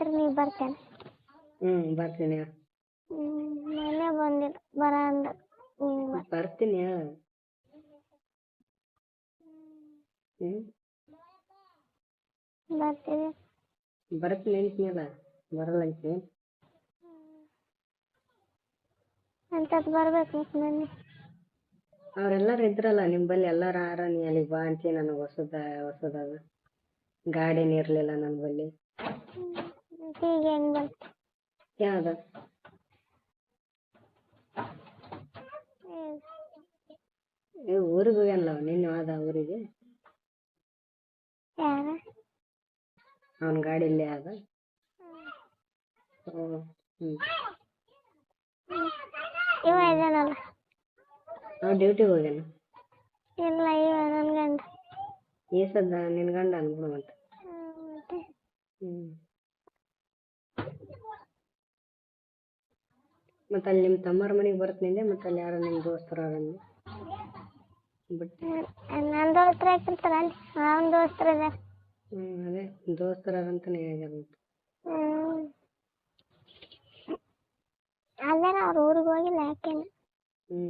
ಇದ್ರೆ ನೀ ಬರ್ತೇನೆ. ಹ್ಮ್ ಬರ್ತೀನಿ ಹ್ಮ್ ಮನೆ ಬಂದಿಲ್ಲ ಬರ ಅಂದ ನೀನು ಬಾ ಬರ್ತೀನಿ ಹೇಳು ಹ್ಞೂ ಬರ್ತೀವಿ. ಬರ್ತೀನಿ ಅಂತೀನಲ್ಲ ಬರಲ್ಲ ಅಂತೀನಿ ಅಂತದ್ ಬರ್ಬೇಕು ಮತ್ತೆ ಮನೆ ಅವ್ರೆಲ್ಲರೂ ಇದ್ರಲ್ಲ ನಿಂಬಲ್ಲಿ ಬಲ್ಲಿ ಎಲ್ಲಾರು ಆರ ನೀ ಅಲ್ಲಿಗೆ ಬಾ ಅಂತಿ ನನಗೆ ಹೊಸದ ಹೊಸದಾಗ ಗಾಡಿನ ಇರಲಿಲ್ಲ ನನ್ನ ಬಲ್ಲಿ ಮತ್ತೆ ಈಗ ಹೆಂಗ್ ಬರ್ತಿ ಯಾವ್ದು? ಊರಿಗೆ ಹೋಗ್ಯಾನಲ್ಲ ನಿನ್ನೆ ಹೋದ ಊರಿಗೆ. ಯಾರ? ಅವನ ಗಾಡಿ ಇಲ್ಲೇ ಆದ ಇವ ಇದಾನಲ್ಲ. ಅವ ಡ್ಯೂಟಿಗೆ ಹೋಗ್ಯಾನ. ಇಲ್ಲ ಇವ ನನ್ ಗಂಡ. ಈ ಸದ್ದ ನಿನ್ ಗಂಡ ಅನ್ಬಿಡು ಮತ್ತೆ ಹ್ಮ್, ಮತ್ತೆ ಹ್ಞೂ ಮತ್ತೆ ಅಲ್ಲಿ ನಿಮ್ಮ ತಮ್ಮರ ಮನೆಗೆ ಬರ್ತೀನಿ ಮತ್ತೆ ಅಲ್ಲಿ ಯಾರು ನಿಮ್ಮ ದೋಸ್ತರು ಅವರಂದು ಬಿಟ್ಟು ನನ್ನ ದೋಸ್ತ್ರ ಹಾಕಿರ್ತಾರ ಅಲ್ಲಿ? ಅವನ ದೋಸ್ತರ ಹ್ಞೂ ಅದೇ ದೋಸ್ತರ ಅದಾರ ಅವ್ರ ಊರಿಗೆ ಹೋಗಿಲ್ಲ ಯಾಕೇನ ಹ್ಞೂ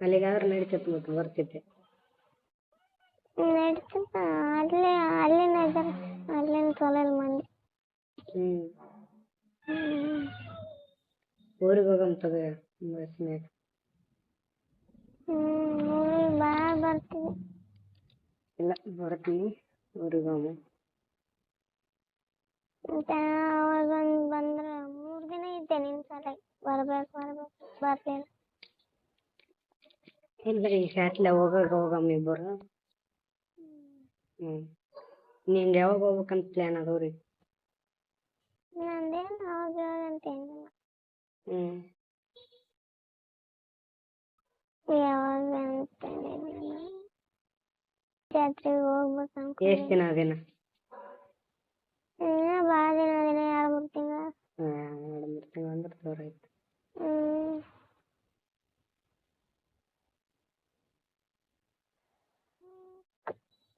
ಅಲ್ಲಿಗಾದ್ರೆ ನಡೀತೈತೆ ಮತ್ತೆ ಬರ್ತಿದ್ದೆ. ನಡೀತದ ಅಲ್ಲಿ ಅಲ್ಲಿನ ಇದಾರೆ? ಅಲ್ಲಿನ ಚಲೋ ಇಲ್ಲ ಮಂದಿ ಹ್ಞೂ ಹ್ಮ್. ಊರಿಗೆ ಹೋಗಮ್ ತಗೋ ಬಸ್ನ್ಯಾಗ ಹ್ಮ್ ಊರಿಗೆ ಬಾ ಬರ್ತೀವಿ ಇಲ್ಲ ಬರ್ತೀನಿ ಊರಿಗೆ ಹೋಗಮ್ಮ ಮತ್ತೆ ಅವಾಗ ಒಂದ್ ಬಂದ್ರ ಮೂರ್ ದಿನ ಇದ್ದೆ ನಿನ್ ಸಲ ಬರ್ಬೇಕು ಬರ್ಬೇಕು ಬರ್ಲಿಲ್ಲ ಇಲ್ಲ ಈ ಶಾಟ್ಲೆ ಹೋಗಾಗ ಹೋಗಮ್ಮ ಇಬ್ಬರು ಹ್ಮ್. ನಿಂಗೆ ಯಾವಾಗ ಹೋಗ್ಬೇಕಂತ ಪ್ಲಾನ್ ಅದಾವ್ರಿ ನಂದೇನು ಅವಾಗ ಇವಾಗ ಏನಿಲ್ಲ ಯಾವಾಗ ಜಾತ್ರೆಗೆ ಹೋಗ್ಬೇಕು ಅನ್ಕೊಂಡೆ ದಿನ ಅದೇನ ಇನ್ನ ಭಾಳ ದಿನ ದಿನ ಎರಡು ಮೂರು ತಿಂಗಳ. ಎರಡು ಮೂರು ತಿಂಗಳು ಅಂದ್ರೆ ಜೋರು ಆಯ್ತು. ಹ್ಮ್.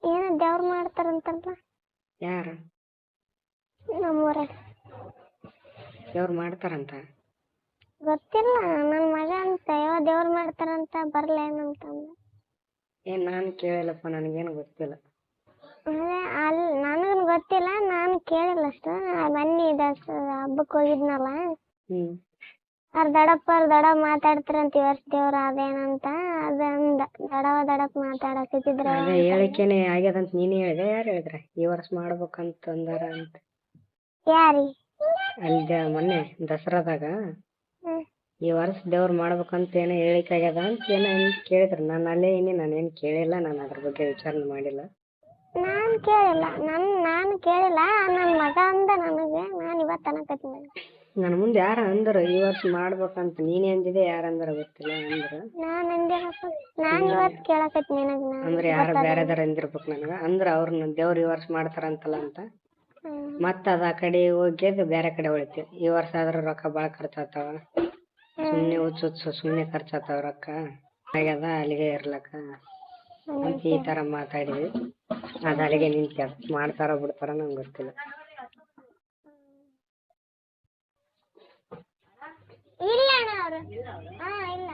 ಏನೋ ದೇವ್ರು ಮಾಡ್ತಾರಂತಲ್ಲ? ಯಾರು? ನಮ್ಮೂರಾಗ ದೇವ್ರು ಮಾಡ್ತಾರಂತ? ಗೊತ್ತಿಲ್ಲ ನನ್ನ ಮಗ ಅಂತ ಯಾವ ದೇವ್ರ ಮಾಡ್ತಾರಂತ ಬರ್ಲೇನಂತಂದ ಏನು ನಾನು ಕೇಳಿಲ್ಲಪ್ಪ ನನಗೇನು ಗೊತ್ತಿಲ್ಲ. ಅದೇ ಅಲ್ಲಿ ನನಗೂ ಗೊತ್ತಿಲ್ಲ ನಾನು ಕೇಳಿಲ್ಲ ಅಷ್ಟು. ಬನ್ನಿ ದಸ ಹಬ್ಬಕ್ಕೆ ಹೋಗಿದ್ನಲ್ಲ. ಹ್ಮ್. ಅವ್ರ ದಡಪ್ಪ ಅವ್ರ ದಡ ಮಾತಾಡ್ತಾರಂತ ಈ ವರ್ಷ ದೇವ್ರ ಅದೇನಂತ ಅದಂದ ದಡವ ದಡಪ್ ಮಾತಾಡಕತ್ತಿದ್ರ ಅದೇ ಹೇಳಿಕೆನೆ ಆಗ್ಯದಂತ ನೀನೇ ಹೇಳಿದೆ ಯಾರು ಹೇಳಿದ್ರ? ಈ ವರ್ಷ ಮಾಡ್ಬೇಕಂತ ಅಂದಾರ ಅಂತ. ಯಾರಿ? ಅಲ್ಲಿ ಮೊನ್ನೆ ದಸರಾದಾಗ ಈ ವರ್ಷ ದೇವ್ರು ಮಾಡ್ಬೇಕಂತ ಏನೋ ಹೇಳಿಕೆ ಆಗ್ಯದ ಅಂತ ಏನ ಕೇಳಿದ್ರು? ನಾನು ಅಲ್ಲೇ ಇನ್ನೇ ನಾನೇನ್ ಕೇಳಿಲ್ಲ ನಾನು ಅದ್ರ ಬಗ್ಗೆ ವಿಚಾರಣೆ ಮಾಡಿಲ್ಲ. ನಾನ್ ಕೇಳಿಲ್ಲ ನನ್ ನಾನು ಕೇಳಿಲ್ಲ ನನ್ನ ಮಗ ಅಂದ ನನಗೆ ನಾನು ಇವತ್ತು ಅನ್ನಕತ್ತೀನಿ ನನ್ನ ಮುಂದೆ ಯಾರು ಅಂದರು ಈ ವರ್ಷ ಮಾಡ್ಬೇಕಂತ ನೀನೇ ಅಂದಿದೆ ಯಾರು ಅಂದ್ರ ಗೊತ್ತಿಲ್ಲ ಅಂದ್ರು. ನಾನು ಅಂದೇನಪ್ಪ ನಾನು ಇವತ್ತು ಕೇಳಕತ್ತೀನಿ ನಿನಗೆ ನಾನು ಅಂದ್ರೆ ಯಾರು ಬೇರೆದಾರ ಅಂದಿರ್ಬೇಕು ನನಗೆ ಅಂದ್ರೆ ಅವ್ರನ್ನ ದೇವ್ರ ಈ ವರ್ಷ ಮಾಡ್ತಾರಂತಲ್ಲ ಅಂತ. ಮತ್ತೆ ಅದ ಆ ಕಡೆ ಹೋಗ್ಯದ ಬೇರೆ ಕಡೆ ಉಳಿತು ಈ ವರ್ಷ ಆದ್ರ ರೊಕ್ಕ ಭಾಳ ಖರ್ಚಾಗ್ತಾವ. ಸುಮ್ಮನೆ ಹುಚ್ಚು ಹುಚ್ಚು ಸುಮ್ಮನೆ ಖರ್ಚಾಗ್ತಾವ ರೊಕ್ಕ. ಆಗ್ಯದ, ಅಲ್ಲಿಗೆ ಇರ್ಲಕ್ಕ. ಅಂತ ಈ ತರ ಮಾತಾಡಿದ್ವಿ. ಅದು ಅಲ್ಲಿಗೆ ನಿಂತ ಮಾಡ್ತಾರ ಬಿಡ್ತಾರೋ ನಂಗೆ ಗೊತ್ತಿಲ್ಲ. ಇಲ್ಲ ಅಣ್ಣ ಅವರು. ಇಲ್ಲ.